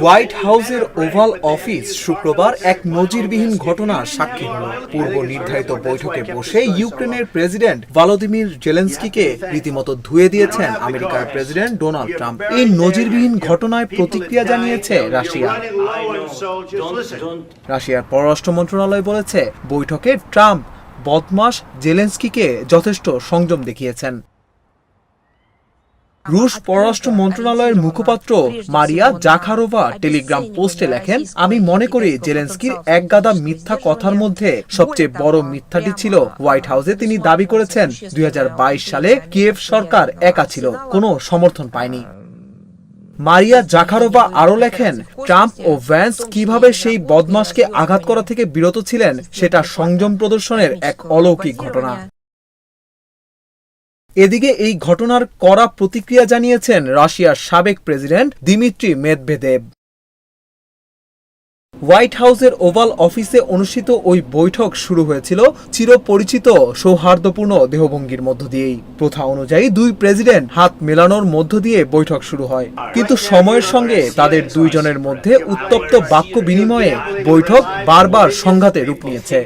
White হাউসের oval office শুক্রবার এক নজিরবিহীন ঘটনার সাক্ষী হল। পূর্ব নির্ধারিত বৈঠকে বসে ইউক্রেনের প্রেসিডেন্ট ভলোদিমির জেলেন্সকিকে রীতিমতো ধুয়ে দিয়েছেন আমেরিকার প্রেসিডেন্ট ডোনাল্ড ট্রাম্প। এই নজিরবিহীন ঘটনায় প্রতিক্রিয়া জানিয়েছে রাশিয়া। রাশিয়ার পররাষ্ট্র মন্ত্রণালয় বলেছে, বৈঠকে ট্রাম্প বদমাস জেলেন্সকিকে যথেষ্ট সংযম দেখিয়েছেন। রুশ পররাষ্ট্র মন্ত্রণালয়ের মুখপাত্র মারিয়া জাখারোভা টেলিগ্রাম পোস্টে লেখেন আমি মনে করি জেলেন্সকির একগাদা মিথ্যা কথার মধ্যে সবচেয়ে বড় মিথ্যাটি ছিল হোয়াইট হাউসে তিনি দাবি করেছেন দুই হাজার বাইশ সালে কিয়েভ সরকার একা ছিল কোনো সমর্থন পায়নি। মারিয়া জাখারোভা আরও লেখেন ট্রাম্প ও ভ্যান্স কীভাবে সেই বদমাসকে আঘাত করা থেকে বিরত ছিলেন সেটা সংযম প্রদর্শনের এক অলৌকিক ঘটনা। এদিকে এই ঘটনার কড়া প্রতিক্রিয়া জানিয়েছেন রাশিয়ার সাবেক প্রেসিডেন্ট দিমিত্রি মেদভেদেব। হোয়াইট হাউসের ওভাল অফিসে অনুষ্ঠিত ওই বৈঠক শুরু হয়েছিল চিরপরিচিত সৌহার্দ্যপূর্ণ দেহভঙ্গির মধ্য দিয়েই। প্রথা অনুযায়ী দুই প্রেসিডেন্ট হাত মেলানোর মধ্য দিয়ে বৈঠক শুরু হয়। কিন্তু সময়ের সঙ্গে তাদের দুইজনের মধ্যে উত্তপ্ত বাক্য বিনিময়ে বৈঠক বারবার সংঘাতে রূপ নিয়েছে।